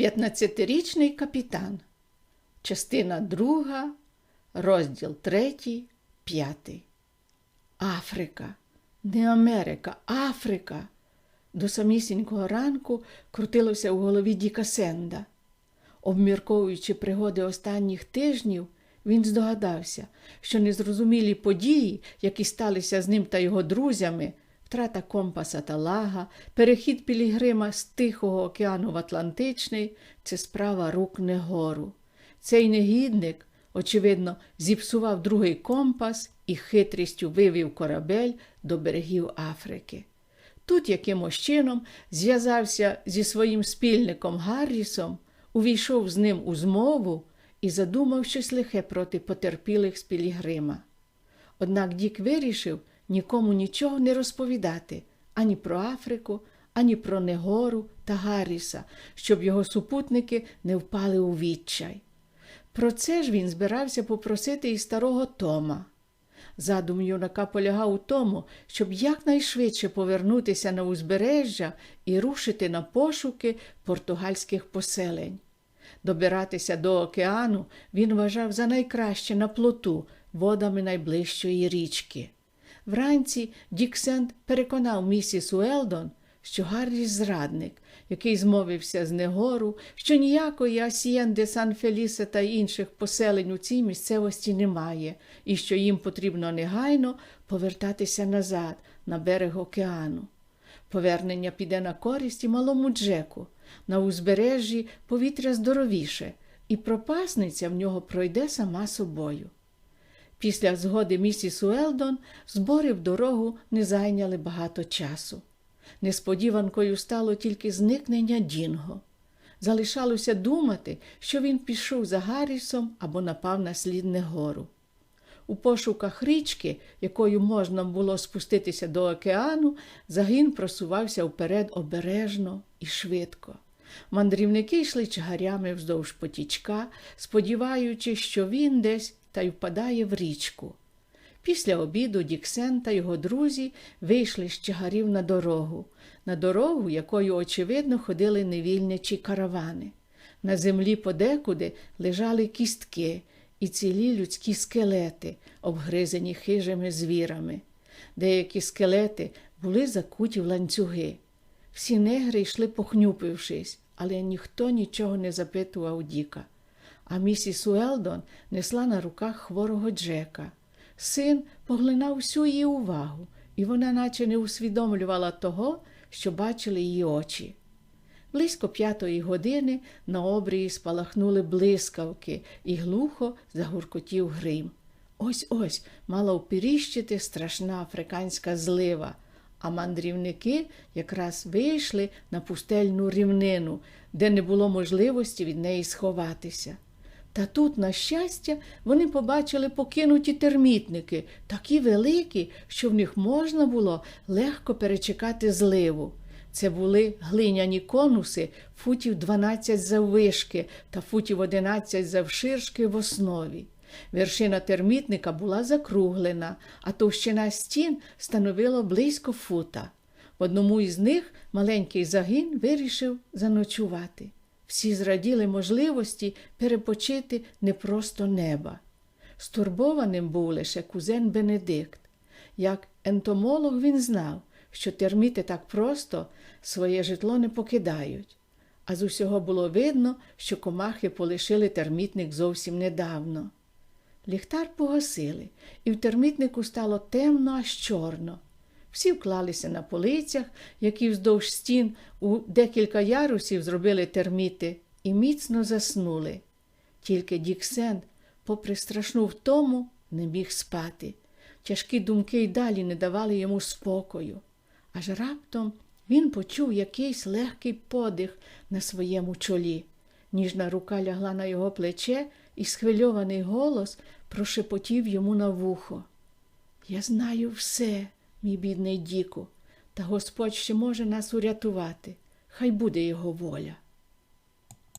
15-річний капітан. Частина 2, розділ 3, 5. Африка, не Америка, Африка. До самісінького ранку крутилося в голові Діка Сенда. Обмірковуючи пригоди останніх тижнів, він здогадався, що незрозумілі події, які сталися з ним та його друзями, втрата компаса та лага, перехід Пілігрима з Тихого океану в Атлантичний це справа рук Негору. Цей негідник, очевидно, зіпсував другий компас і хитрістю вивів корабель до берегів Африки. Тут якимось чином зв'язався зі своїм спільником Гаррісом, увійшов з ним у змову і задумав щось лихе проти потерпілих з Пілігрима. Однак Дік вирішив нікому нічого не розповідати ані про Африку, ані про Негору та Гарріса, щоб його супутники не впали у відчай. Про це ж він збирався попросити і старого Тома. Задум юнака полягав у тому, щоб якнайшвидше повернутися на узбережжя і рушити на пошуки португальських поселень. Добиратися до океану він вважав за найкраще на плоту водами найближчої річки. Вранці Діксент переконав місіс Уелдон, що Гарріс зрадник, який змовився з Негору, що ніякої Асієн де Сан Фелісе та інших поселень у цій місцевості немає, і що їм потрібно негайно повертатися назад на берег океану. Повернення піде на користь і малому Джеку. На узбережжі повітря здоровіше, і пропасниця в нього пройде сама собою. Після згоди місіс Уелдон збори в дорогу не зайняли багато часу. Несподіванкою стало тільки зникнення Дінго. Залишалося думати, що він пішов за Гаррісом або напав на слід Негору. У пошуках річки, якою можна було спуститися до океану, загін просувався вперед обережно і швидко. Мандрівники йшли чагарями вздовж потічка, сподіваючись, що він десь та й впадає в річку. Після обіду Діксен та його друзі вийшли з чагарів на дорогу, на дорогу, якою, очевидно, ходили невільничі каравани. На землі подекуди лежали кістки і цілі людські скелети, обгризані хижими звірами. Деякі скелети були закуті в ланцюги. Всі негри йшли похнюпившись, але ніхто нічого не запитував Діка. А місіс Уелдон несла на руках хворого Джека. Син поглинав всю її увагу, і вона наче не усвідомлювала того, що бачили її очі. Близько п'ятої години на обрії спалахнули блискавки і глухо загуркотів грим. Ось ось мала впіріщити страшна африканська злива, а мандрівники якраз вийшли на пустельну рівнину, де не було можливості від неї сховатися. Та тут, на щастя, вони побачили покинуті термітники, такі великі, що в них можна було легко перечекати зливу. Це були глиняні конуси футів 12 заввишки та футів 11 завширшки в основі. Вершина термітника була закруглена, а товщина стін становила близько фута. В одному із них маленький загін вирішив заночувати. Всі зраділи можливості перепочити не просто неба. Стурбованим був лише кузен Бенедикт. Як ентомолог він знав, що терміти так просто своє житло не покидають. А з усього було видно, що комахи полишили термітник зовсім недавно. Ліхтар погасили, і в термітнику стало темно аж чорно. Всі вклалися на полицях, які вздовж стін у декілька ярусів зробили терміти, і міцно заснули. Тільки Діксен, попри страшну втому, не міг спати. Тяжкі думки й далі не давали йому спокою. Аж раптом він почув якийсь легкий подих на своєму чолі. Ніжна рука лягла на його плече, і схвильований голос прошепотів йому на вухо. Я знаю все, мій бідний Діку, та Господь ще може нас урятувати. Хай буде його воля.